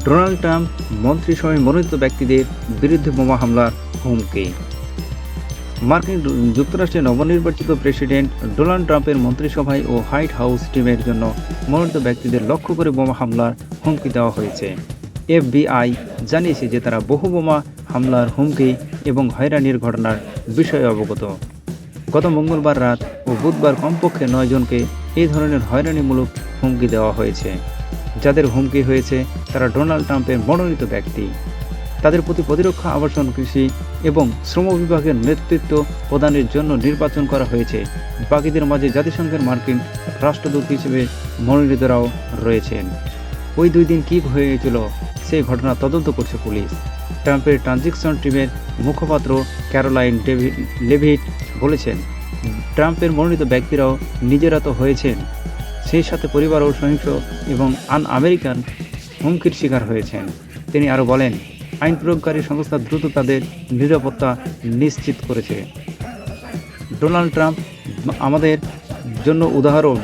Donald Trump মন্ত্রিসভায় মনোনীত ব্যক্তিদের বিরুদ্ধে বোমা হামলার হুমকি। মার্কিন যুক্তরাষ্ট্রের নবনির্বাচিত প্রেসিডেন্ট ডোনাল্ড ট্রাম্পের মন্ত্রিসভায় ও হোয়াইট হাউস টিমের জন্য মনোনীত ব্যক্তিদের লক্ষ্য করে বোমা হামলার হুমকি দেওয়া হয়েছে। এফবিআই জানিয়েছে যে তারা বহু বোমা হামলার হুমকি এবং হয়রানির ঘটনার বিষয়ে অবগত। গত মঙ্গলবার রাত ও বুধবার কমপক্ষে নয়জনকে এই ধরনের হয়রানিমূলক হুমকি দেওয়া হয়েছে। যাদের হুমকি হয়েছে, তারা ডোনাল্ড ট্রাম্পের মনোনীত ব্যক্তি। তাদের প্রতি প্রতিরক্ষা, আবাসন, কৃষি এবং শ্রম বিভাগের নেতৃত্ব প্রদানের জন্য নির্বাচন করা হয়েছে। বাকিদের মাঝে জাতিসংঘের মার্কিন রাষ্ট্রদূত হিসেবে মনোনীতরাও রয়েছেন। ওই দুই দিন কী হয়েছিল সেই ঘটনা তদন্ত করছে পুলিশ। ট্রাম্পের ট্রানজিকশন টিমের মুখপাত্র ক্যারোলাইন ডেভিড লেভিট বলেছেন, ট্রাম্পের মনোনীত ব্যক্তিরাও নিজেরা তো হয়েছেন। সেই সাথে পরিবারও সহিংস এবং আন আমেরিকান হুমকির শিকার হয়েছেন। তিনি আরও বলেন, আইন প্রয়োগকারী সংস্থা দ্রুত তাদের নিরাপত্তা নিশ্চিত করেছে। ডোনাল্ড ট্রাম্প, আমাদের জন্য উদাহরণ।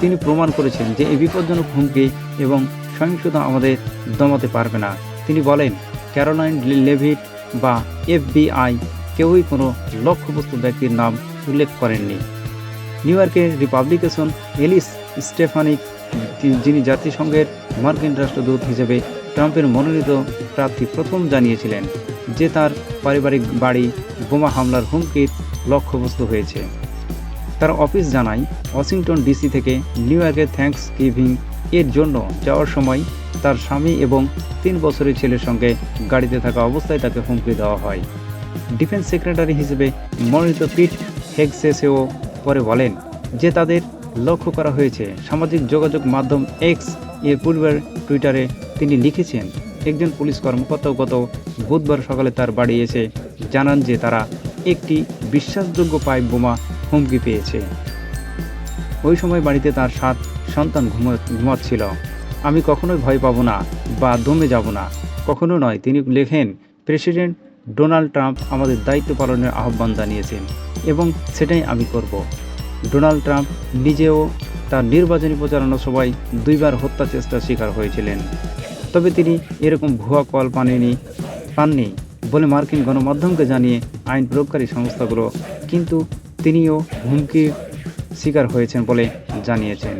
তিনি প্রমাণ করেছেন যে এই বিপজ্জনক হুমকি এবং সহিংসতা আমাদের দমাতে পারবে না। তিনি বলেন, ক্যারোলাইন লেভিট বা এফবিআই কেউই কোনো লক্ষ্যবস্তু ব্যক্তির নাম উল্লেখ করেননি। নিউ ইয়র্কের রিপাবলিকেশন এলিস স্টেফানিক যিনি জাতিসংঘের মার্কিন রাষ্ট্রদূত হিসেবে ট্রাম্পের মনোনীত প্রার্থী প্রথম জানিয়েছিলেন যে তার পারিবারিক বাড়ি, বোমা হামলার হুমকির লক্ষ্যবস্তু হয়েছে। তার অফিস জানায়, ওয়াশিংটন ডিসি থেকে নিউ ইয়র্কের থ্যাঙ্কস গিভিং এর জন্য যাওয়ার সময় তার স্বামী এবং তিন বছরের ছেলের সঙ্গে গাড়িতে থাকা অবস্থায় তাকে হুমকি দেওয়া হয়। ডিফেন্স সেক্রেটারি হিসেবে মনোনীত পিট হেগসেসেও পরে বলেন যে তাদের লক্ষ্য করা হয়েছে। সামাজিক যোগাযোগ মাধ্যম এক্সের পূর্বের টুইটারে তিনি লিখেছেন, একজন পুলিশ কর্মকর্তাও গত বুধবার সকালে তার বাড়ি এসে জানান যে তারা একটি বিশ্বাসযোগ্য পাইপ বোমা হুমকি পেয়েছে। ওই সময় বাড়িতে তার সাত সন্তান ঘুমো, ঘুমাচ্ছিল। আমি কখনোই ভয় পাবো না বা দমে যাব না। কখনো নয়, তিনি লেখেন, প্রেসিডেন্ট ডোনাল্ড ট্রাম্প আমাদের দায়িত্ব পালনের আহ্বান জানিয়েছেন। এবং সেটাই আমি করব। ডোনাল্ড ট্রাম্প নিজেও তার নির্বাচনী প্রচারণা সবাই দুইবার হত্যা চেষ্টার শিকার হয়েছিলেন। তবে তিনি এরকম ভুয়া কল পাননি পাননি বলে মার্কিন গণমাধ্যমকে জানিয়ে আইন প্রয়োগকারী সংস্থাগুলো, কিন্তু তিনিও হুমকির শিকার হয়েছেন বলে জানিয়েছেন।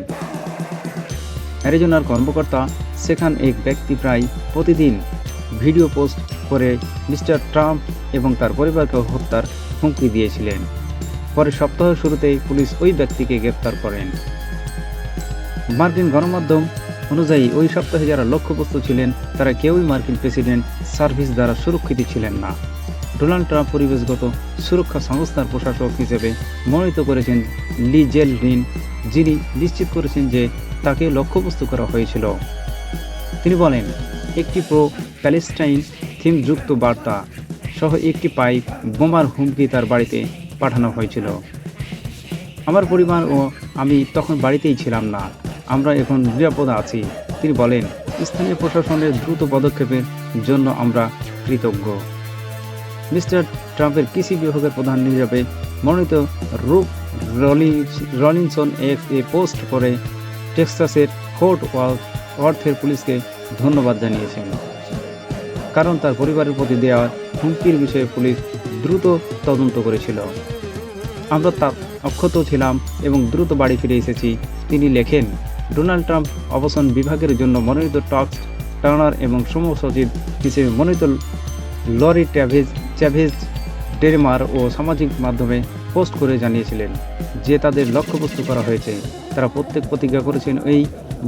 অ্যারিজোনার কর্মকর্তা সেখান এক ব্যক্তি প্রায় প্রতিদিন ভিডিও পোস্ট করে মিস্টার ট্রাম্প এবং তার পরিবারকে হত্যার হুমকি দিয়েছিলেন। পরে সপ্তাহ শুরুতেই পুলিশ ওই ব্যক্তিকে গ্রেপ্তার করেন। মার্কিন গণমাধ্যম অনুযায়ী ওই সপ্তাহে যারা লক্ষ্যবস্তু ছিলেন, তারা কেউই মার্কিন প্রেসিডেন্ট সার্ভিস দ্বারা সুরক্ষিত ছিলেন না। ডোনাল্ড ট্রাম্প পরিবেশগত সুরক্ষা সংস্থার প্রশাসক হিসেবে মনোনীত করেছেন লি জেল রিন যিনি নিশ্চিত করেছেন যে তাকে লক্ষ্যবস্তু করা হয়েছিল। তিনি বলেন, একটি প্রো প্যালেস্টাইন থিমযুক্ত বার্তা সহ একটি পাইপ বোমার হুমকি তার বাড়িতে পাঠানো হয়েছিল। আমার পরিবার ও আমি তখন বাড়িতেই ছিলাম না। আমরা এখন নিরাপদ আছি। তিনি বলেন, স্থানীয় প্রশাসনের দ্রুত পদক্ষেপের জন্য আমরা কৃতজ্ঞ। মিস্টার ট্রাম্পের কৃষি বিভাগের প্রধান হিসাবে মনোনীত রুপ রলিনসন এক এ পোস্ট করে টেক্সাসের ফোর্ট ওয়ার্থের পুলিশকে ধন্যবাদ জানিয়েছেন। কারণ তার পরিবারের প্রতি দেওয়া হুমকির বিষয়ে পুলিশ দ্রুত তদন্ত করেছিল। আমরা তা অক্ষত ছিলাম এবং দ্রুত বাড়ি ফিরে এসেছি, তিনি লেখেন, ডোনাল্ড ট্রাম্প অবসর বিভাগের জন্য মনোনীত টক্স টার্নার এবং শ্রম সচিব হিসেবে মনোনীত লরি ট্যাভেজ চ্যাভেজ ডেরমার ও সামাজিক মাধ্যমে পোস্ট করে জানিয়েছিলেন যে তাদের লক্ষ্যবস্তু করা হয়েছে। তারা প্রত্যেক প্রতিজ্ঞা করেছেন এই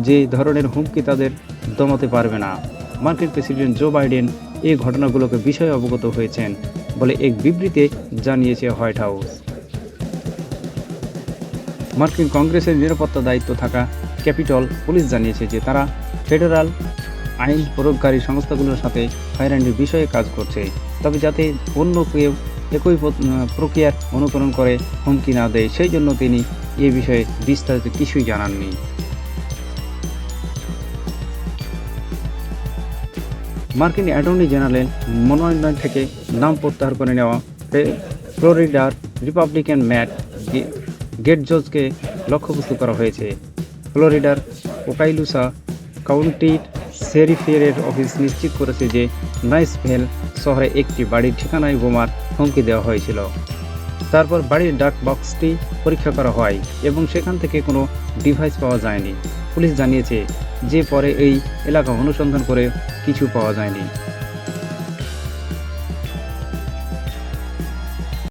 যে ধরনের হুমকি তাদের দমাতে পারবে না। মার্কিন প্রেসিডেন্ট জো বাইডেন এই ঘটনাগুলোকে বিষয়ে অবগত হয়েছেন বলে এক বিবৃতিতে জানিয়েছে হোয়াইট হাউস। মার্কিন কংগ্রেসের নিরাপত্তা দায়িত্ব থাকা ক্যাপিটল পুলিশ জানিয়েছে যে তারা ফেডারাল আইন প্রয়োগকারী সংস্থাগুলোর সাথে হয়রানির বিষয়ে কাজ করছে, তবে যাতে অন্য কেউ একই প্রক্রিয়ার অনুকরণ করে হুমকি না দেয়, সেই জন্য তিনি এ বিষয়ে বিস্তারিত কিছুই জানাননি। মার্কিন অ্যাটর্নি জেনারেল মনোনয়ন থেকে নাম প্রত্যাহার করে নেওয়া ফ্লোরিডার রিপাবলিকান ম্যাট গেটজজকে লক্ষ্যবস্তু করা হয়েছে। ফ্লোরিডার ওকাইলুসা কাউন্টির সেরিফের অফিস নিশ্চিত করেছে যে নাইসভেল শহরে একটি বাড়ির ঠিকানায় বোমার হুমকি দেওয়া হয়েছিল। তারপর বাড়ির ডাক বক্সটি পরীক্ষা করা হয় এবং সেখান থেকে কোনো ডিভাইস পাওয়া যায়নি। পুলিশ জানিয়েছে যে পরে এই এলাকা অনুসন্ধান করে কিছু পাওয়া যায়নি।